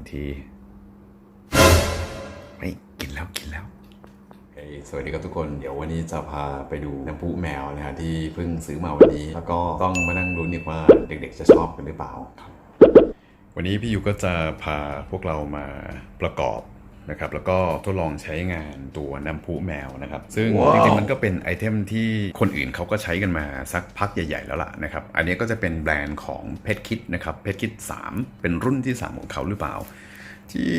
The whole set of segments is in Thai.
งทีไม่กินแล้วกินแล้วเฮ้ยสวัสดีครับทุกคนเดี๋ยววันนี้จะพาไปดูน้ำพุแมวนะฮะที่เพิ่งซื้อมาวันนี้ แล้วก็ต้องมานั่งลุ้นอีกว่าเด็กๆจะชอบกันหรือเปล่าครับวันนี้พี่ยูก็จะพาพวกเรามาประกอบ นะครับแล้วก็ทดลองใช้งานตัวน้ำพุแมวนะครับซึ่งจริงๆมันก็เป็นไอเทมที่คนอื่นเขาก็ใช้กันมาสักพักใหญ่ๆแล้วล่ะนะครับอันนี้ก็จะเป็นแบรนด์ของเพชรคิดนะครับเพชรคิด 3 เป็นรุ่นที่ 3 ของเขาหรือเปล่า ที่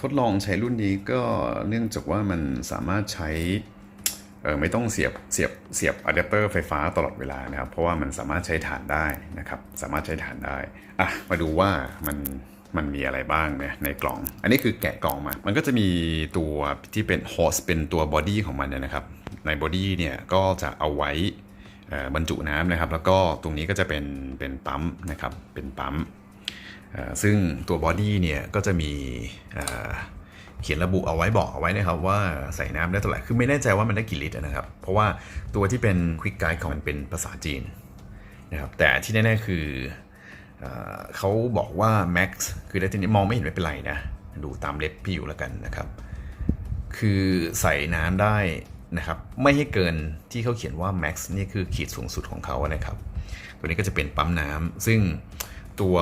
ทดลองใช้รุ่นนี้ก็เนื่องจากว่ามันสามารถใช้เออไม่ต้องเสียบเสียบเสียบอะแดปเตอร์ไฟฟ้าตลอดเวลานะครับ เพราะว่ามันสามารถใช้ฐานได้นะครับ สามารถใช้ฐานได้อะมาดูว่ามัน มันมีอะไรบ้างเนี่ยในกล่อง อันนี้คือแกะกล่องมา มันก็จะมีตัวที่เป็นโฮสเป็นตัวบอดี้ของมันเนี่ยนะครับ ในบอดี้เนี่ยก็จะเอาไว้บรรจุน้ำนะครับ แล้วก็ตรงนี้ก็จะเป็นเป็นปั๊มนะครับ เป็นปั๊มซึ่งตัวบอดี้เนี่ยก็จะมีเขียนระบุเอาไว้บอกเอาไว้นะครับว่าใส่น้ำได้เท่าไหร่ คือไม่แน่ใจว่ามันได้กี่ลิตรนะครับ เพราะว่าตัวที่เป็น Quick Guide ของมันเป็นภาษาจีนนะครับ แต่ที่แน่ๆคือ เขาบอกว่า max คือได้ทีนี้มองไม่เห็นไม่เป็นไรนะ ดูตามเล็บพี่อยู่แล้วกันนะครับ คือใส่น้ำได้นะครับ ไม่ให้เกินที่เขาเขียนว่า max นี่คือขีดสูงสุดของเขานะครับ ตัวนี้ก็จะเป็นปั๊มน้ำซึ่งตัว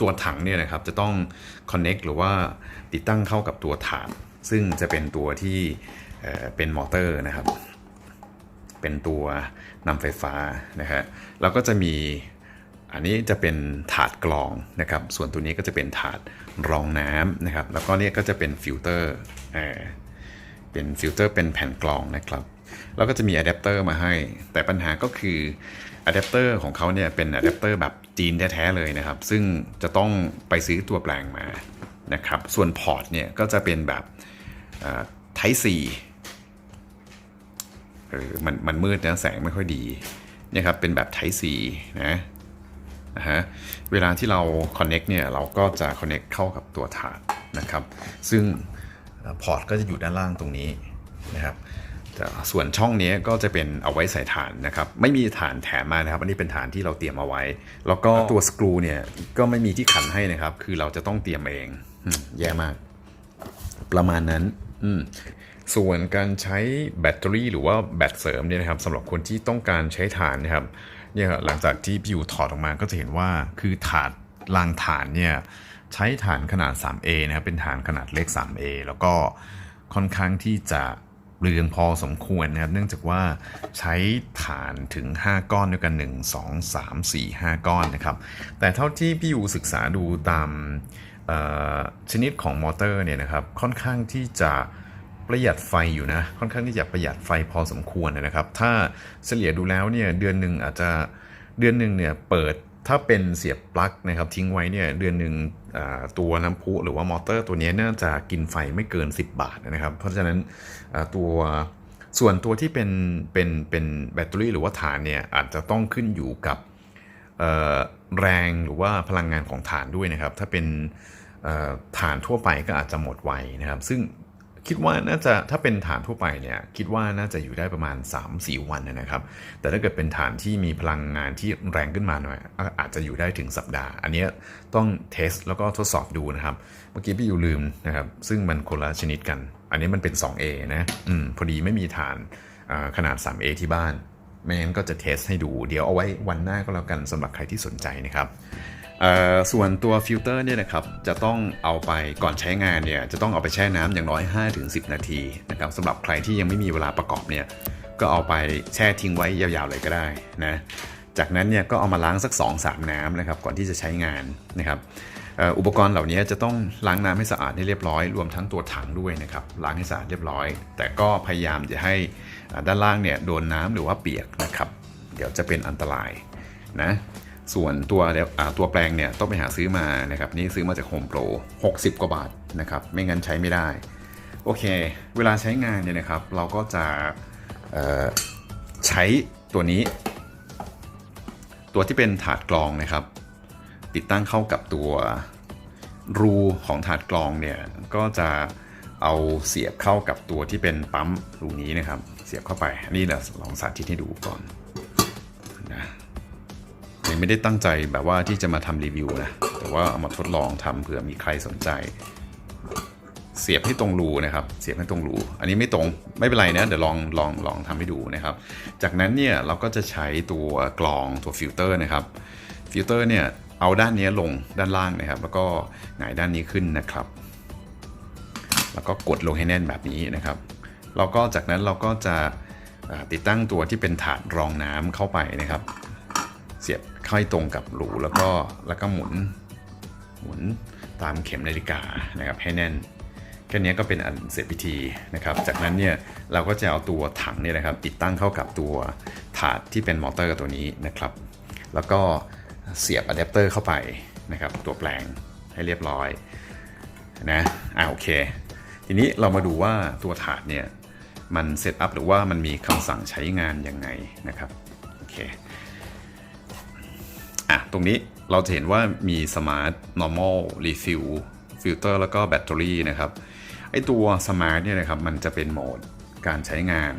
ตัวถังเนี่ยนะครับจะต้อง connect หรือว่าติดตั้งเข้ากับตัวถาดซึ่งจะเป็นตัวที่เเป็นมอเตอร์นะครับ เป็นตัวนำไฟฟ้านะฮะแล้วก็จะมี อันนี้จะเป็นถาดกรองนะครับ ส่วนตัวนี้ก็จะเป็นถาดรองน้ำนะครับ แล้วก็เนี่ยก็จะเป็นฟิลเตอร์เออเป็นฟิลเตอร์เป็นแผ่นกรองนะครับ แล้วก็จะมีอะแดปเตอร์มาให้ แต่ปัญหาก็คืออะแดปเตอร์ของเขาเนี่ยเป็นอะแดปเตอร์แบบจีนแท้ๆเลยนะครับ ซึ่งจะต้องไปซื้อตัวแปลงมานะครับ ส่วนพอร์ตเนี่ยก็จะเป็นแบบไทซีเออมันมันมืดนะแสงไม่ค่อยดีนี่ครับเป็นแบบ Type C นะ นะฮะเวลาที่เรา Connect เนี่ยเราก็จะ Connect เข้ากับตัวถาดนะครับ ซึ่งพอร์ตก็จะอยู่ด้านล่างตรงนี้นะครับแต่ส่วนช่องนี้ก็จะเป็นเอาไว้ใส่ฐานนะครับ ไม่มีฐานแถมมานะครับ อันนี้เป็นฐานที่เราเตรียมเอาไว้ แล้วก็ตัวสกรูเนี่ยก็ไม่มีที่ขันให้นะครับ คือเราจะต้องเตรียมเองอืมแย่มาก ประมาณนั้นอืมส่วนการใช้แบตเตอรี่หรือว่าแบตเสริมเนี่ยนะครับสำหรับคนที่ต้องการใช้ฐานนะครับ เนี่ยหลังจากที่พี่อยู่ถอดออกมาก็จะเห็นว่าคือถาดรางฐานเนี่ยใช้ฐานขนาด 3A นะครับเป็นฐานขนาดเล็ก 3A แล้วก็ค่อนข้างที่จะเปลืองพอสมควรนะครับเนื่องจากว่าใช้ฐานถึง 5 ก้อนด้วยกัน 1 2 3 4 5 ก้อนนะครับแต่เท่าที่พี่อยู่ศึกษาดูตามชนิดของมอเตอร์เนี่ยนะครับค่อนข้างที่จะ ประหยัดไฟอยู่นะ ค่อนข้างที่จะประหยัดไฟพอสมควรนะครับ ถ้าเฉลี่ยดูแล้วเนี่ยเดือนหนึ่งอาจจะเดือนหนึ่งเนี่ยเปิดถ้าเป็นเสียบปลั๊กนะครับทิ้งไว้เนี่ยเดือนหนึ่งตัวน้ำพุหรือว่ามอเตอร์ตัวนี้น่าจะกินไฟไม่เกิน 10 บาทนะครับ เพราะฉะนั้นตัวส่วนตัวที่เป็นเป็นเป็นแบตเตอรี่หรือว่าฐานเนี่ยอาจจะต้องขึ้นอยู่กับแรงหรือว่าพลังงานของฐานด้วยนะครับ ถ้าเป็นฐานทั่วไปก็อาจจะหมดไวนะครับ ซึ่ง คิดว่าน่าจะถ้าเป็นฐานทั่วไปเนี่ยคิดว่าน่าจะอยู่ได้ประมาณ 3-4 วันนะครับ แต่ถ้าเกิดเป็นฐานที่มีพลังงานที่แรงขึ้นมาหน่อยอาจจะอยู่ได้ถึงสัปดาห์ อันนี้ต้องเทสแล้วก็ทดสอบดูนะครับ เมื่อกี้พี่อยู่ลืมนะครับ ซึ่งมันคนละชนิดกัน อันนี้มันเป็น 2A นะอืมพอดีไม่มีฐานอ่าขนาด 3A ที่บ้านไม่งั้นก็จะเทสให้ดู เดี๋ยวเอาไว้วันหน้าก็แล้วกันสำหรับใครที่สนใจนะครับ ส่วนตัวฟิลเตอร์เนี่ยนะครับจะต้องเอาไปก่อนใช้งานเนี่ยจะต้องเอาไปแช่น้ำอย่างน้อย 5-10 นาทีนะครับสำหรับใครที่ยังไม่มีเวลาประกอบเนี่ยก็เอาไปแช่ทิ้งไว้ยาวๆเลยก็ได้นะจากนั้นเนี่ยก็เอามาล้างสัก 2-3 น้ำนะครับก่อนที่จะใช้งานนะครับอุปกรณ์เหล่านี้จะต้องล้างน้ำให้สะอาดให้เรียบร้อย รวมทั้งตัวถังด้วยนะครับล้างให้สะอาดเรียบร้อย แต่ก็พยายามจะให้ด้านล่างเนี่ยโดนน้ำหรือว่าเปียกนะครับ เดี๋ยวจะเป็นอันตรายนะ ส่วนตัวเดี๋ยวตัวแปลงเนี่ยต้องไปหาซื้อมานะครับนี่ซื้อมาจาก Home Pro 60 กว่าบาทนะครับไม่งั้นใช้ไม่ได้ โอเค เวลาใช้งานเนี่ยนะครับ เราก็จะใช้ตัวนี้ ตัวที่เป็นถาดกรองนะครับ ติดตั้งเข้ากับตัวรูของถาดกรองเนี่ยก็จะเอาเสียบเข้ากับตัวที่เป็นปั๊มรูนี้นะครับ เสียบเข้าไปอันนี่เราลองสาธิตให้ดูก่อน ยังไม่ได้ตั้งใจแบบว่าที่จะมาทำรีวิวนะ แต่ว่าเอามาทดลองทำเผื่อมีใครสนใจ เสียบให้ตรงรูนะครับ เสียบให้ตรงรู อันนี้ไม่ตรงไม่เป็นไรนะ เดี๋ยวลองลองลองทำให้ดูนะครับ จากนั้นเนี่ยเราก็จะใช้ตัวกรองตัวฟิลเตอร์นะครับฟิลเตอร์เนี่ยเอาด้านนี้ลงด้านล่างนะครับ แล้วก็หงายด้านนี้ขึ้นนะครับ แล้วก็กดลงให้แน่นแบบนี้นะครับแล้วก็จากนั้นเราก็จะติดตั้งตัวที่เป็นถาดรองน้ำเข้าไปนะครับ เสียบ เข้าให้ตรงกับรูแล้วก็แล้วก็หมุนหมุนตามเข็มนาฬิกานะครับให้แน่นแค่นี้ก็เป็นอันเสร็จพิธีนะครับ จากนั้นเนี่ยเราก็จะเอาตัวถังเนี่ยนะครับติดตั้งเข้ากับตัวถาดที่เป็นมอเตอร์ตัวนี้นะครับ แล้วก็เสียบอะแดปเตอร์เข้าไปนะครับตัวแปลงให้เรียบร้อยนะอ่าโอเค ทีนี้เรามาดูว่าตัวถาดเนี่ยมันเซตอัพหรือว่ามันมีคำสั่งใช้งานยังไงนะครับโอเค ตรงนี้เราจะเห็นว่ามี Smart Normal Refill Filter แล้วก็แบตเตอรี่นะครับ ไอตัว Smart เนี่ยนะครับมันจะเป็นโหมดการใช้งาน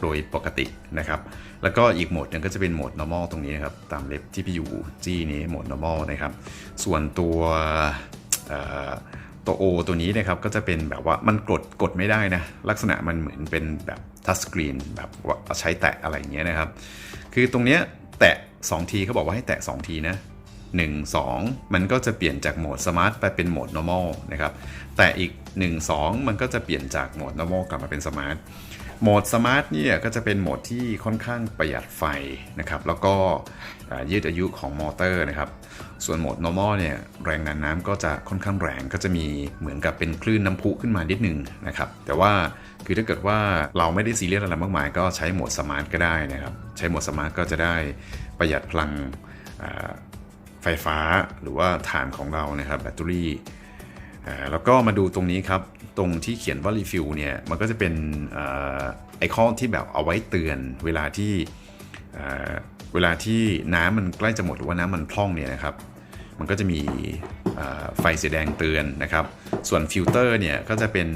โดยปกตินะครับ แล้วก็อีกโหมดหนึงก็จะเป็นโหมด normal ตรงนี้นะครับ ตามเล็บที่พี่อยู่จี้นี้โหมด normal นะครับ ส่วนตัวตัว O ตัวนี้นะครับก็จะเป็นแบบว่ามันกดกดไม่ได้นะ ลักษณะมันเหมือนเป็นแบบทัชสกรีนแบบว่าใช้แตะอะไรเงี้ยนะครับ คือตรงเนี้ยแตะ 2ทีเขาบอกว่าให้แตะ 2 ทีนะ 1 2 มันก็จะเปลี่ยนจากโหมดสมาร์ทไปเป็นโหมด normal นะครับแต่อีก 1 2 มันก็จะเปลี่ยนจากโหมด normal กลับมาเป็นสมาร์ทโหมดสมาร์ทเนี่ยก็จะเป็นโหมดที่ค่อนข้างประหยัดไฟนะครับแล้วก็ยืดอายุของมอเตอร์นะครับส่วนโหมด normal เนี่ยแรงดันน้ำก็จะค่อนข้างแรงก็จะมีเหมือนกับเป็นคลื่นน้ำพุขึ้นมานิดนึงนะครับแต่ว่าคือถ้าเกิดว่าเราไม่ได้ซีเรียสอะไรมากมาย ก็ใช้โหมดสมาร์ทก็ได้นะครับใช้โหมดสมาร์ทก็จะได้ ประหยัดพลังไฟฟ้าหรือว่าถ่านของเรานะครับแบตเตอรี่แล้วก็มาดูตรงนี้ครับ ตรงที่เขียนว่ารีฟิลเนี่ยมันก็จะเป็นไอคอนที่แบบเอาไว้เตือนเวลาที่เวลาที่น้ำมันใกล้จะหมดหรือว่าน้ำมันพร่องเนี่ยนะครับ มันก็จะมีไฟสีแดงเตือนนะครับ ส่วนฟิลเตอร์เนี่ยก็จะเป็น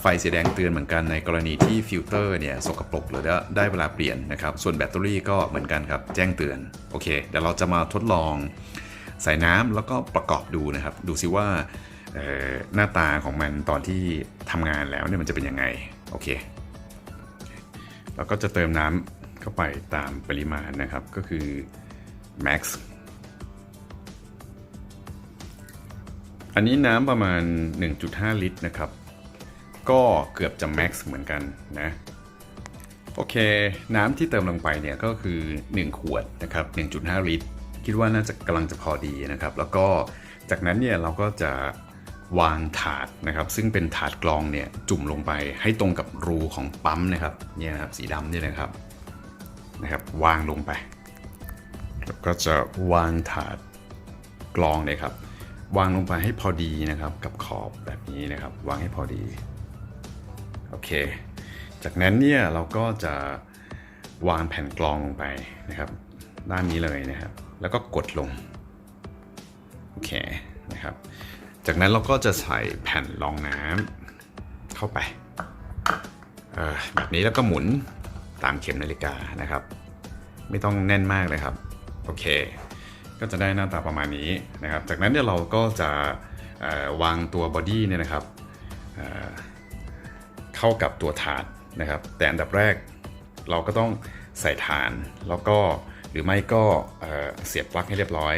ไฟสีแดงเตือนเหมือนกันในกรณีที่ฟิลเตอร์เนี่ยสกปรกหรือได้ได้เวลาเปลี่ยนนะครับ ส่วนแบตเตอรี่ก็เหมือนกันครับ แจ้งเตือน โอเค เดี๋ยวเราจะมาทดลองใส่น้ำแล้วก็ประกอบดูนะครับ ดูซิว่าหน้าตาของมันตอนที่ทำงานแล้วเนี่ยมันจะเป็นยังไง โอเค เราก็จะเติมน้ำเข้าไปตามปริมาณนะครับ ก็คือ max อันนี้น้ำประมาณ 1.5 ลิตรนะครับ ก็เกือบจะ max เหมือนกันนะโอเค น้ำที่เติมลงไปเนี่ยก็คือ 1 ขวดนะครับ 1.5 ลิตร คิดว่าน่าจะกำลังจะพอดีนะครับ แล้วก็จากนั้นเนี่ยเราก็จะวางถาดนะครับ ซึ่งเป็นถาดกรองเนี่ยจุ่มลงไปให้ตรงกับรูของปั๊มนะครับเนี่ยนะครับสีดำนี่นะครับนะครับ วางลงไปแล้วก็จะวางถาดกรองเลยครับ วางลงไปให้พอดีนะครับ กับขอบแบบนี้นะครับ วางให้พอดี โอเค จากนั้นเนี่ยเราก็จะวางแผ่นกรองลงไปนะครับ ด้านนี้เลยนะครับ แล้วก็กดลง โอเคนะครับ จากนั้นเราก็จะใส่แผ่นรองน้ำเข้าไปแบบนี้แล้วก็หมุนตามเข็มนาฬิกานะครับ ไม่ต้องแน่นมากเลยครับ โอเค ก็จะได้หน้าตาประมาณนี้นะครับ จากนั้นเนี่ยเราก็จะวางตัวบอดี้เนี่ยนะครับ เข้ากับตัวถาดนะครับ แต่อันดับแรกเราก็ต้องใส่ฐานแล้วก็หรือไม่ก็เอ่อเสียบปลั๊กให้เรียบร้อย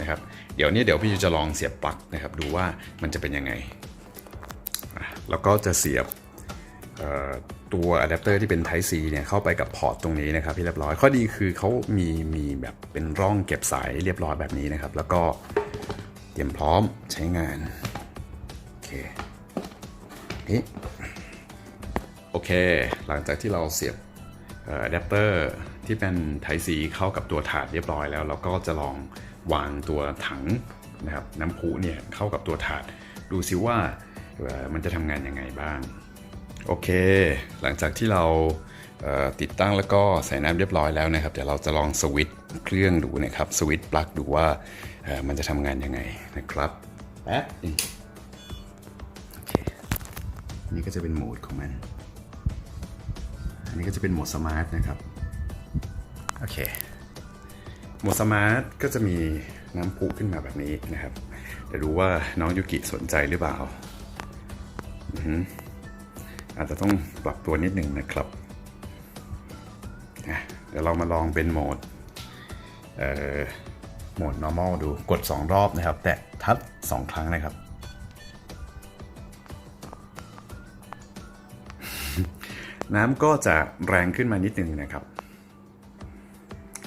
นะครับ เดี๋ยวนี้เดี๋ยวพี่จะลองเสียบปลั๊กนะครับ ดูว่ามันจะเป็นยังไง แล้วก็จะเสียบตัวอะแดปเตอร์ที่เป็น Type C เนี่ยเข้าไปกับพอร์ตตรงนี้นะครับที่เรียบร้อย ข้อดีคือเขามีมีแบบเป็นร่องเก็บสายเรียบร้อยแบบนี้นะครับ แล้วก็เตรียมพร้อมใช้งาน โอเคนี่ โอเค หลังจากที่เราเสียบอะแดปเตอร์ที่เป็น Type C เข้ากับตัวถาดเรียบร้อยแล้ว เราก็จะลองวางตัวถังนะครับน้ำพุเนี่ยเข้ากับตัวถาด ดูซิว่ามันจะทำงานยังไงบ้าง โอเค หลังจากที่เราเติดตั้งแล้วก็ใส่น้ำเรียบร้อยแล้วนะครับ เดี๋ยวเราจะลองสวิตช์เครื่องดูนะครับสวิตช์ปลั๊กดูว่ามันจะทำงานยังไงนะครับแป๊บนึงโอเคนี่ก็จะเป็นโหมดของมัน นนี้ก็จะเป็นโหมดสมาร์ทนะครับ โอเคโหมดสมาร์ทก็จะมีน้ำพุขึ้นมาแบบนี้นะครับเดี๋ยวดูว่าน้องยูกิสนใจหรือเปล่าอือหืออาจจะต้องปรับตัวนิดหนึ่งนะครับอะเดี๋ยวเรามาลองเป็นโหมดเอ่อโหมด normal ดูกด 2 รอบนะครับ แตะทับ2ครั้งนะครับ น้ำก็จะแรงขึ้นมานิดนึงนะครับ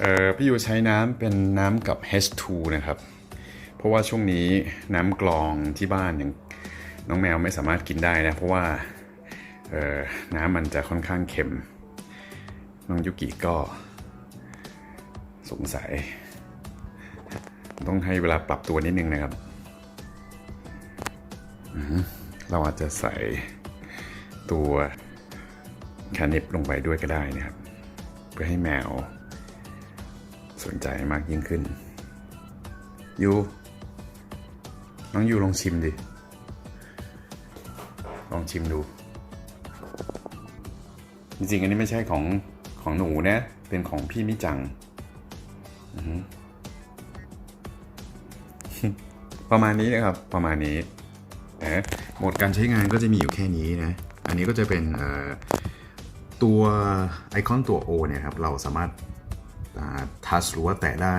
เอ่อพี่ยูใช้น้ำเป็นน้ำกับ H2 นะครับ เพราะว่าช่วงนี้น้ำกรองที่บ้านยังน้องแมวไม่สามารถกินได้นะ เพราะว่าเอ่อน้ำมันจะค่อนข้างเค็ม น้องยุกิก็สงสัย ต้องให้เวลาปรับตัวนิดนึงนะครับ เราอาจจะใส่ตัว แคาเนปลงไปด้วยก็ได้นะครับ เพื่อให้แมว สนใจมากยิ่งขึ้น ยูน้องยูลองชิมดิ ลองชิมดู จริงๆ อันนี้ไม่ใช่ของของหนูนะ เป็นของพี่มิจัง ประมาณนี้นะครับ ประมาณนี้นะโหมดการใช้งานก็จะมีอยู่แค่นี้นะ อันนี้ก็จะเป็นเอ่อ ตัวไอคอนตัว O เนี่ยครับเราสามารถทัชหรือว่าแตะได้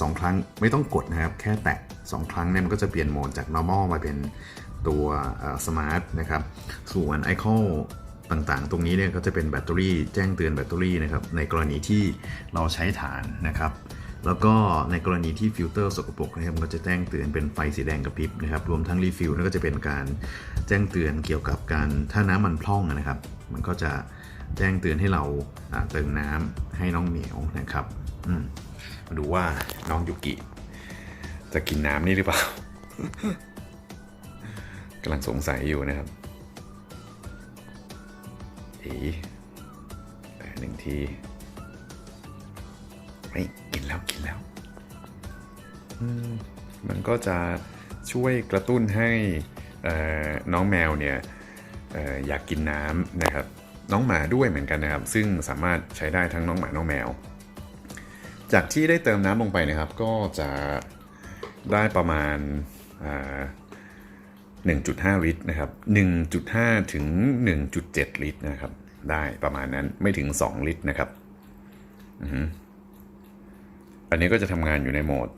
สองครั้งไม่ต้องกดนะครับ แค่แตะสองครั้งเนี่ยมันก็จะเปลี่ยนโหมดจาก normal มาเป็นตัวสมาร์ทนะครับ ส่วนไอคอนต่างๆ ตรงนี้เนี่ยก็จะเป็นแบตเตอรี่แจ้งเตือนแบตเตอรี่นะครับในกรณีที่เราใช้ฐานนะครับ แล้วก็ในกรณีที่ฟิลเตอร์สกปรกนะครับมันก็จะแจ้งเตือนเป็นไฟสีแดงกระพริบนะครับรวมทั้งรีฟิลนั่นก็จะเป็นการแจ้งเตือนเกี่ยวกับการถ้าน้ำมันพร่องนะครับ มันก็จะ แจ้งเตือนให้เราเติมน้ำให้น้องเหมียวนะครับอืมาดูว่าน้องยุกิ จะกินน้ำนี่หรือเปล่ากำลังสงสัยอยู่นะครับอ๋แต่หนึ่งทีไม่กินแล้วกินแล้ว มันก็จะช่วยกระตุ้นให้น้องแมวเนี่ยอออยากกินน้ำนะครับ น้องหมาด้วยเหมือนกันนะครับ ซึ่งสามารถใช้ได้ทั้งน้องหมาน้องแมว จากที่ได้เติมน้ำลงไปนะครับ ก็จะได้ประมาณอ่า1.5 ลิตรนะครับ 1.5 ถึง 1.7 ลิตรนะครับ ได้ประมาณนั้นไม่ถึง 2 ลิตรนะครับอันนี้ก็จะทำงานอยู่ในโหมด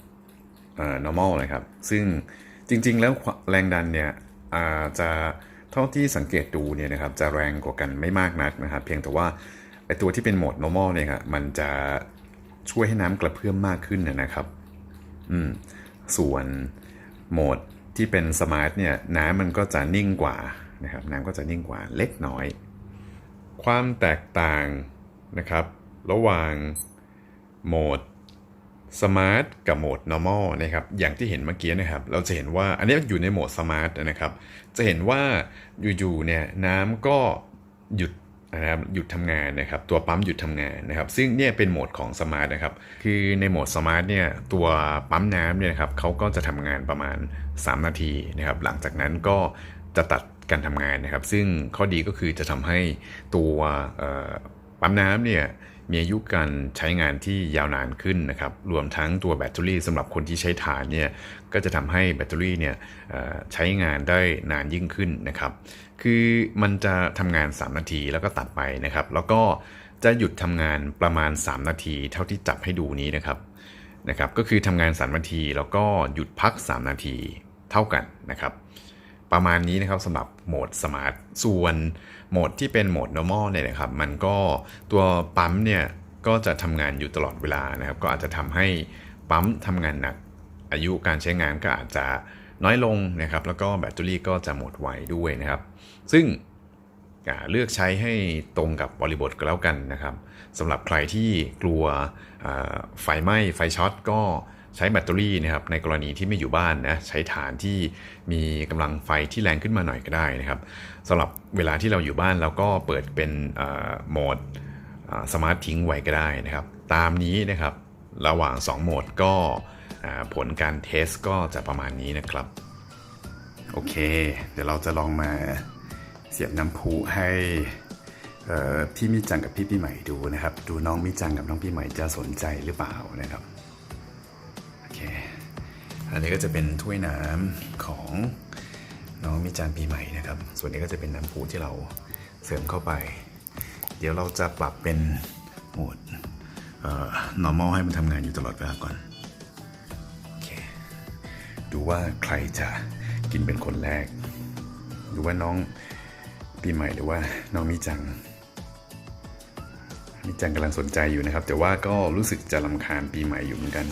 normal นะครับ ซึ่งจริง ๆ แล้วแรงดันเนี่ยจะ เท่าที่สังเกตดูเนี่ยนะครับจะแรงกว่ากันไม่มากนักนะครับ เพียงแต่ว่าไอตัวที่เป็นโหมด normal เนี่ยครับมันจะช่วยให้น้ำกระเพื่อมมากขึ้นนะนะครับอืมส่วนโหมดที่เป็นสมาร์ทเนี่ยน้ำมันก็จะนิ่งกว่านะครับน้ำก็จะนิ่งกว่าเล็กน้อย ความแตกต่างนะครับ ระหว่างโหมด สมาร์ทกับโหมด normal นะครับอย่างที่เห็นเมื่อกี้นะครับ เราจะเห็นว่าอันนี้อยู่ในโหมดสมาร์ทนะครับ จะเห็นว่าอยู่ๆเนี่ยน้ำก็หยุดนะครับหยุดทำงานนะครับตัวปั๊มหยุดทำงานนะครับ ซึ่งเนี่ยเป็นโหมดของสมาร์ทนะครับ คือในโหมดสมาร์ทเนี่ยตัวปั๊มน้ำเนี่ยนะครับเขาก็จะทำงานประมาณ 3 นาทีนะครับ หลังจากนั้นก็จะตัดการทำงานนะครับ ซึ่งข้อดีก็คือจะทำให้ตัวปั๊มน้ำเนี่ย มีอายุการใช้งานที่ยาวนานขึ้นนะครับ รวมทั้งตัวแบตเตอรี่สำหรับคนที่ใช้ถ่านเนี่ย ก็จะทำให้แบตเตอรี่เนี่ยใช้งานได้นานยิ่งขึ้นนะครับ คือมันจะทำงาน 3 นาทีแล้วก็ตัดไปนะครับ แล้วก็จะหยุดทำงานประมาณ 3 นาทีเท่าที่จับให้ดูนี้นะครับ นะครับ ก็คือทำงาน 3 นาทีแล้วก็หยุดพัก 3 นาทีเท่ากันนะครับ ประมาณนี้นะครับสำหรับโหมดสมาร์ท ส่วน โหมดที่เป็นโหมด normal เนี่ยนะครับ มันก็ตัวปั๊มเนี่ย ก็จะทำงานอยู่ตลอดเวลานะครับ ก็อาจจะทำให้ปั๊มทำงานหนัก อายุการใช้งานก็อาจจะน้อยลงนะครับ แล้วก็แบตเตอรี่ก็จะหมดไวด้วยนะครับ ซึ่งเลือกใช้ให้ตรงกับบริบทก็แล้วกันนะครับสำหรับใครที่กลัวไฟไหม้ไฟช็อตก็ ใช้แบตเตอรี่นะครับในกรณีที่ไม่อยู่บ้านนะใช้ฐานที่มีกำลังไฟที่แรงขึ้นมาหน่อยก็ได้นะครับสำหรับเวลาที่เราอยู่บ้านเราก็เปิดเป็นโหมดสมาร์ททิ้งไว้ก็ได้นะครับ ตามนี้นะครับระหว่าง 2 โหมดก็ผลการเทสก็จะประมาณนี้นะครับ โอเค เดี๋ยวเราจะลองมาเสียบน้ำพุให้พี่มิจังกับพี่ปีใหม่ดูนะครับ ดูน้องมิจังกับน้องปีใหม่จะสนใจหรือเปล่านะครับ อันนี้ก็จะเป็นถ้วยน้ำของน้องมิจานปีใหม่นะครับ ส่วนนี้ก็จะเป็นน้ำพุที่เราเสริมเข้าไป เดี๋ยวเราจะปรับเป็นโหมดเอ่อ normal ให้มันทำงานอยู่ตลอดเวลาก่อนโอเคดูว่าใครจะกินเป็นคนแรก ดูว่าน้องปีใหม่หรือว่าน้องมิจังมิจังกำลังสนใจอยู่นะครับ แต่ว่าก็รู้สึกจะลำคาญปีใหม่อยู่เหมือนกัน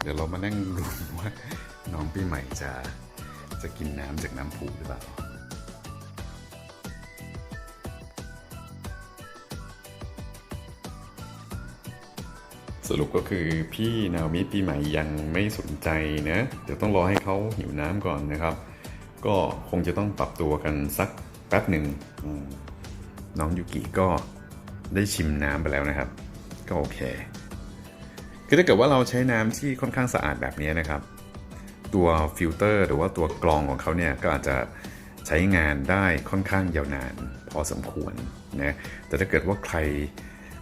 เดี๋ยวเรามานั่งดูว่าน้องปีใหม่จะจะกินน้ำจากน้ำผูหรือเปล่าสรุปก็คือพี่นาวิปีใหม่ยังไม่สนใจนะเดี๋ยวต้องรอให้เขาหิวน้ำก่อนนะครับ ก็คงจะต้องปรับตัวกันสักแป๊บหนึ่งน้องยูกิก็ได้ชิมน้ำไปแล้วนะครับ ก็โอเค คือถ้าเกิดว่าเราใช้น้ำที่ค่อนข้างสะอาดแบบนี้นะครับ ตัวฟิลเตอร์หรือว่าตัวกรองของเขาเนี่ยก็อาจจะใช้งานได้ค่อนข้างยาวนานพอสมควรนะแต่ถ้าเกิดว่าใคร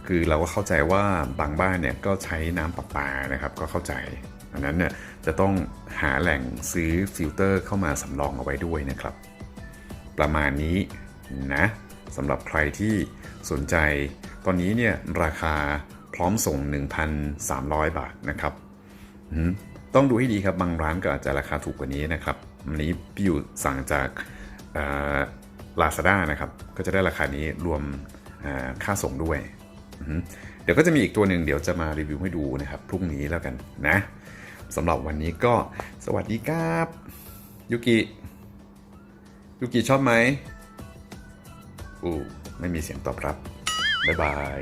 คือเราก็เข้าใจว่าบางบ้านเนี่ยก็ใช้น้ำประปานะครับก็เข้าใจอันนั้นเนี่ยจะต้องหาแหล่งซื้อฟิลเตอร์เข้ามาสำรองเอาไว้ด้วยนะครับ ประมาณนี้นะสำหรับใครที่สนใจ ตอนนี้เนี่ยราคา พร้อมส่ง 1,300 บาทนะครับต้องดูให้ดีครับบางร้านก็อาจจะราคาถูกกว่านี้นะครับวันนี้พี่อยู่สั่งจากลาซาด้านะครับ ก็จะได้ราคานี้รวมค่าส่งด้วย เดี๋ยวก็จะมีอีกตัวหนึ่งเดี๋ยวจะมารีวิวให้ดูนะครับ พรุ่งนี้แล้วกันนะสำหรับวันนี้ก็สวัสดีครับยุกิยุกิชอบไหมอู้ไม่มีเสียงตอบรับ บ๊ายบาย